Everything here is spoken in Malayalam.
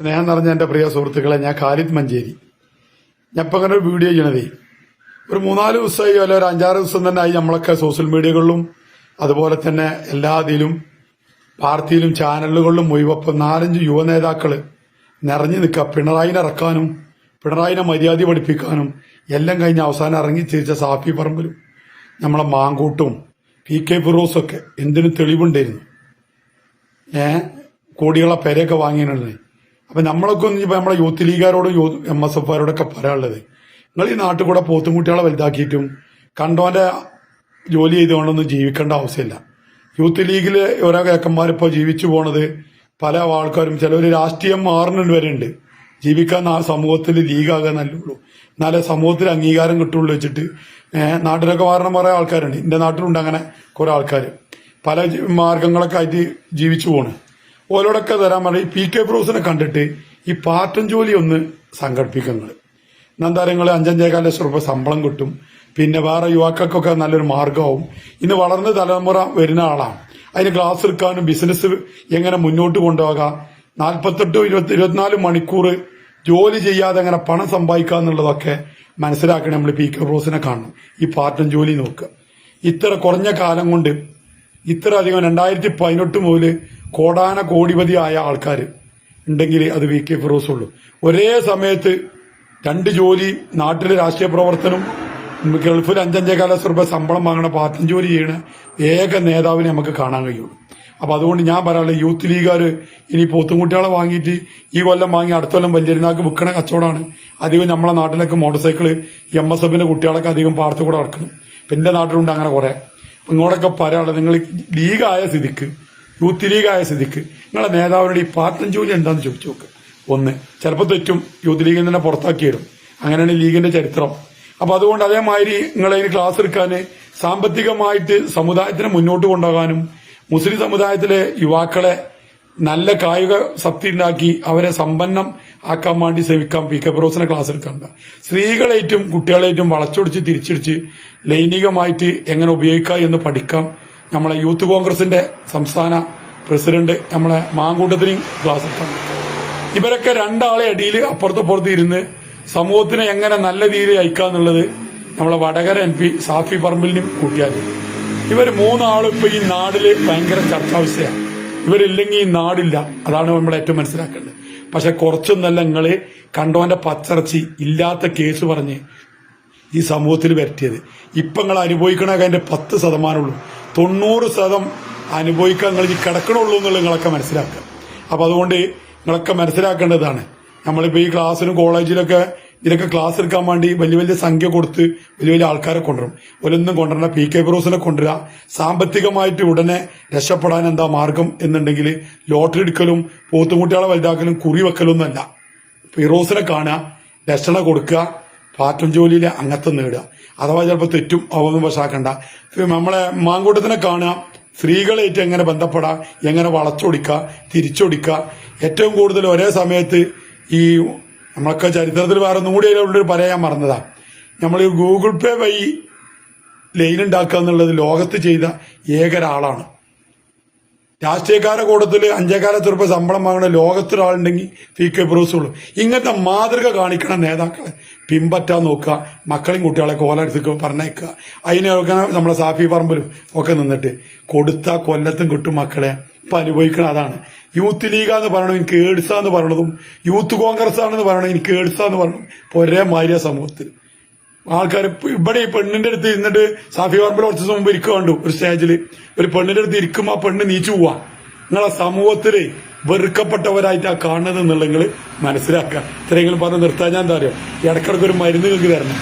സ്നേഹം നിറഞ്ഞ എന്റെ പ്രിയ സുഹൃത്തുക്കളെ ഞാൻ ഖാലിദ് മഞ്ചേരി. ഞാൻ ഇപ്പം അങ്ങനെ ഒരു വീഡിയോ ചെയ്യണതേ. ഒരു മൂന്നാൽ ദിവസമായി അല്ല ഒരു അഞ്ചാറ് ദിവസം തന്നെ ആയി നമ്മളൊക്കെ സോഷ്യൽ മീഡിയകളിലും അതുപോലെ തന്നെ എല്ലാ ഇതിലും പാർട്ടിയിലും ചാനലുകളിലും ഒഴിവപ്പം നാലഞ്ച് യുവ നേതാക്കൾ നിറഞ്ഞു നിൽക്കുക. പിണറായിനെ ഇറക്കാനും പിണറായിനെ മര്യാദ പഠിപ്പിക്കാനും എല്ലാം കഴിഞ്ഞ് അവസാനം ഇറങ്ങി തിരിച്ച സാഫി പറമ്പിലും നമ്മളെ മാങ്കൂട്ടും പി കെ ഫിറോസൊക്കെ എന്തിനും തെളിവുണ്ടായിരുന്നു. ഏ? കോടികളെ പേരെയൊക്കെ വാങ്ങിയിട്ടുള്ളത് അപ്പൊ നമ്മളൊക്കെ ഒന്ന് ഇപ്പൊ നമ്മളെ യൂത്ത് ലീഗുകാരോടും എം എസ് എഫുകാരോടൊക്കെ പറയാനുള്ളത്. നിങ്ങൾ ഈ നാട്ടിൽ കൂടെ പോത്തുംകുട്ടികളെ വലുതാക്കിയിട്ടും കണ്ടോന്റെ ജോലി ചെയ്തുകൊണ്ടൊന്നും ജീവിക്കേണ്ട ആവശ്യമില്ല. യൂത്ത് ലീഗിൽ ഓരോ കേക്കന്മാരിപ്പോ ജീവിച്ചു പോണത് പല ആൾക്കാരും ചിലവർ രാഷ്ട്രീയം മാറുന്നുണ്ട് വരെ ഉണ്ട്. ജീവിക്കാൻ സമൂഹത്തിൽ ലീഗാകാൻ നല്ലുള്ളൂ എന്നാലേ സമൂഹത്തിൽ അംഗീകാരം കിട്ടുള്ളൂ വെച്ചിട്ട് നാട്ടിലൊക്കെ മാറണം കുറെ ആൾക്കാരുണ്ട്. എന്റെ നാട്ടിലുണ്ട് അങ്ങനെ കുറെ ആൾക്കാർ പല മാർഗങ്ങളൊക്കെ ആയിട്ട് ജീവിച്ചു പോണ്. ഓരോടൊക്കെ തരാൻ പറഞ്ഞ പി കെ ബ്രൂസിനെ കണ്ടിട്ട് ഈ പാർട്ടൻ ജോലി ഒന്ന് സംഘടിപ്പിക്കുന്നത്. നന്ദാരങ്ങളെ അഞ്ചഞ്ചേകാൽ ലക്ഷം രൂപ ശമ്പളം കിട്ടും. പിന്നെ വേറെ യുവാക്കൾക്കൊക്കെ നല്ലൊരു മാർഗമാവും ഇന്ന് വളർന്ന തലമുറ വരുന്ന ആളാണ്. അതിന് ക്ലാസ് എടുക്കാനും ബിസിനസ് എങ്ങനെ മുന്നോട്ട് കൊണ്ടുപോകാം നാൽപ്പത്തെട്ട് ഇരുപത്തി ഇരുപത്തിനാല് മണിക്കൂർ ജോലി ചെയ്യാതെ എങ്ങനെ പണം സമ്പാദിക്കുക എന്നുള്ളതൊക്കെ മനസ്സിലാക്കണം നമ്മൾ പി കെ ബ്രോസിനെ കാണണം. ഈ പാർട്ടൻ ജോലി നോക്കുക. ഇത്ര കുറഞ്ഞ കാലം കൊണ്ട് ഇത്ര അധികം രണ്ടായിരത്തി പതിനെട്ട് മുതൽ കോടാന കോടിപതി ആയ ആൾക്കാർ ഉണ്ടെങ്കിൽ അത് വി കെ ഫിറോസ് ഉള്ളൂ. ഒരേ സമയത്ത് രണ്ട് ജോലി നാട്ടിലെ രാഷ്ട്രീയ പ്രവർത്തനം ഗൾഫിൽ അഞ്ചഞ്ചേകാല രൂപ ശമ്പളം വാങ്ങണ പാർട്ടി ജോലി ചെയ്യണ ഏക നേതാവിനെ നമുക്ക് കാണാൻ കഴിയുള്ളൂ. അപ്പൊ അതുകൊണ്ട് ഞാൻ പറയാനുള്ളത് യൂത്ത് ലീഗുകാർ ഇനി പോത്തുംകുട്ടികളെ വാങ്ങിയിട്ട് ഈ കൊല്ലം വാങ്ങി അടുത്ത കൊല്ലം വലിയരുന്നാൾക്ക് വിൽക്കണ കച്ചവടമാണ്. അധികം നമ്മളെ നാട്ടിലൊക്കെ മോട്ടോർ സൈക്കിൾ എം എസ് എഫിന്റെ കുട്ടികളൊക്കെ അധികം പാർട്ടി കൂടെ നടക്കണം പിന്നെ നാട്ടിലുണ്ട് അങ്ങനെ കുറെ. അപ്പൊ ഇങ്ങോട്ടൊക്കെ പറയാനുള്ളത് നിങ്ങൾ ലീഗായ സ്ഥിതിക്ക് യൂത്ത് ലീഗായ സ്ഥിതിക്ക് നിങ്ങളെ നേതാവിനോട് ഈ പാർട്ടൻ ജോലി എന്താന്ന് ചോദിച്ചു നോക്ക്. ഒന്ന് ചിലപ്പോൾ തെറ്റും യൂത്ത് ലീഗിൽ തന്നെ പുറത്താക്കി വരും. അങ്ങനെയാണ് ലീഗിന്റെ ചരിത്രം. അപ്പൊ അതുകൊണ്ട് അതേമാതിരി നിങ്ങളതിന് ക്ലാസ് എടുക്കാന് സാമ്പത്തികമായിട്ട് സമുദായത്തിനെ മുന്നോട്ട് കൊണ്ടുപോകാനും മുസ്ലിം സമുദായത്തിലെ യുവാക്കളെ നല്ല കായിക ശക്തി ഉണ്ടാക്കി അവരെ സമ്പന്നം ആക്കാൻ വേണ്ടി ശ്രമിക്കാം പി കെ ഫിറോസിനെ ക്ലാസ് എടുക്കണ്ട സ്ത്രീകളേറ്റും കുട്ടികളേറ്റും വളച്ചൊടിച്ച് തിരിച്ചടിച്ച് ലൈംഗികമായിട്ട് എങ്ങനെ ഉപയോഗിക്കാം എന്ന് പഠിക്കാം നമ്മളെ യൂത്ത് കോൺഗ്രസിന്റെ സംസ്ഥാന പ്രസിഡന്റ് നമ്മളെ മാങ്കൂട്ടത്തിനും ക്ലാസ് എടുക്കാം ഇവരൊക്കെ രണ്ടാളെ അടിയിൽ അപ്പുറത്തപ്പുറത്ത് ഇരുന്ന് സമൂഹത്തിനെ എങ്ങനെ നല്ല രീതിയിൽ അയക്കാന്നുള്ളത് നമ്മളെ വടകര എം പി സാഫി പറമ്പിലിനും കൂട്ടിയാൽ ഇവർ മൂന്നാളും ഇപ്പൊ ഈ നാടിൽ ഭയങ്കര ചർച്ചാ വിഷയമാണ്. ഇവരില്ലെങ്കിൽ ഈ നാടില്ല. അതാണ് നമ്മൾ ഏറ്റവും മനസ്സിലാക്കേണ്ടത്. പക്ഷെ കുറച്ചൊന്നല്ല നിങ്ങൾ കണ്ടോന്റെ പച്ചിറച്ചി ഇല്ലാത്ത കേസ് പറഞ്ഞ് ഈ സമൂഹത്തിൽ വരുത്തിയത് ഇപ്പൊ നിങ്ങൾ അനുഭവിക്കണ അതിന്റെ പത്ത് ശതമാനമുള്ളൂ തൊണ്ണൂറ് ശതം അനുഭവിക്കാൻ നിങ്ങൾ ഈ കിടക്കണുള്ളൂ എന്നുള്ളത് നിങ്ങളൊക്കെ മനസ്സിലാക്കുക. അപ്പൊ അതുകൊണ്ട് നിങ്ങളൊക്കെ മനസ്സിലാക്കേണ്ടതാണ്. നമ്മളിപ്പോ ഈ ക്ലാസ്സിലും കോളേജിലൊക്കെ ഇതിലൊക്കെ ക്ലാസ് എടുക്കാൻ വേണ്ടി വലിയ വലിയ സംഖ്യ കൊടുത്ത് വലിയ വലിയ ആൾക്കാരെ കൊണ്ടുവരും. ഒരൊന്നും കൊണ്ടുവരണ പി കെ ബ്രോസിനെ കൊണ്ടുവരിക സാമ്പത്തികമായിട്ട് ഉടനെ രക്ഷപ്പെടാൻ എന്താ മാർഗം എന്നുണ്ടെങ്കിൽ ലോട്ടറി എടുക്കലും പോത്തുകുട്ടികളെ വലുതാക്കലും കുറി വെക്കലും ഒന്നല്ല ഫിറോസിനെ കാണുക രക്ഷണ കൊടുക്കുക പാറ്റം ജോലിയിൽ അംഗത്വം നേടുക അഥവാ ചിലപ്പോൾ തെറ്റും അവൊന്നും വശാക്കണ്ട. നമ്മളെ മാങ്കൂട്ടത്തിനെ കാണുക സ്ത്രീകളായിട്ട് എങ്ങനെ ബന്ധപ്പെടാം എങ്ങനെ വളച്ചൊടിക്കുക തിരിച്ചൊടിക്കുക. ഏറ്റവും കൂടുതൽ ഒരേ സമയത്ത് ഈ നമ്മളൊക്കെ ചരിത്രത്തിൽ വേറെ ഒന്നും കൂടി അതിലുള്ളൊരു പറയാൻ മറന്നതാ. നമ്മൾ ഗൂഗിൾ പേ വഴി ലൈൻ ഉണ്ടാക്കുക എന്നുള്ളത് ലോകത്ത് ചെയ്ത ഏകൊരാളാണ് രാഷ്ട്രീയക്കാരുടെ കൂട്ടത്തിൽ അഞ്ചേകാലത്ത് രൂപ ശമ്പളം വാങ്ങുന്ന ലോകത്തൊരാളുണ്ടെങ്കിൽ പി കെ ബ്രൂസ് ഇങ്ങനത്തെ മാതൃക കാണിക്കണ നേതാക്കളെ പിൻപറ്റാൻ നോക്കുക. മക്കളെയും കുട്ടികളെ കോലെടുത്ത് പറഞ്ഞേക്കുക അതിനൊക്കെ നമ്മളെ സാഫി പറമ്പിലും ഒക്കെ നിന്നിട്ട് കൊടുത്ത കൊല്ലത്തും കിട്ടും മക്കളെ. ഇപ്പൊ അനുഭവിക്കണ അതാണ്. യൂത്ത് ലീഗ് എന്ന് പറയണത് എനിക്ക് ഏഴ്സാന്ന് പറയണതും യൂത്ത് കോൺഗ്രസ് ആണെന്ന് പറയണത് എനിക്ക് ഏഴ്സാന്ന് പറയണം ഒരേ മാതിരിയ സമൂഹത്തിൽ ആൾക്കാർ ഇവിടെ ഈ പെണ്ണിന്റെ അടുത്ത് ഇരുന്നിട്ട് സാഫി പറമ്പിൽ കുറച്ച് മുമ്പ് ഇരിക്കുക കണ്ടു ഒരു സ്റ്റേജിൽ ഒരു പെണ്ണിന്റെ അടുത്ത് ഇരിക്കുമ്പോൾ ആ പെണ്ണ് നീച്ചു പോവാ. നിങ്ങളെ സമൂഹത്തിൽ വെറുക്കപ്പെട്ടവരായിട്ടാ കാണുന്നത് എന്നുള്ളത് മനസ്സിലാക്കുക. ഇത്രയെങ്കിലും പറഞ്ഞ് നിർത്താൻ ഞാൻ എന്താ അറിയാം? ഇടക്കിടക്ക് ഒരു മരുന്ന് നിങ്ങൾക്ക് തരണം.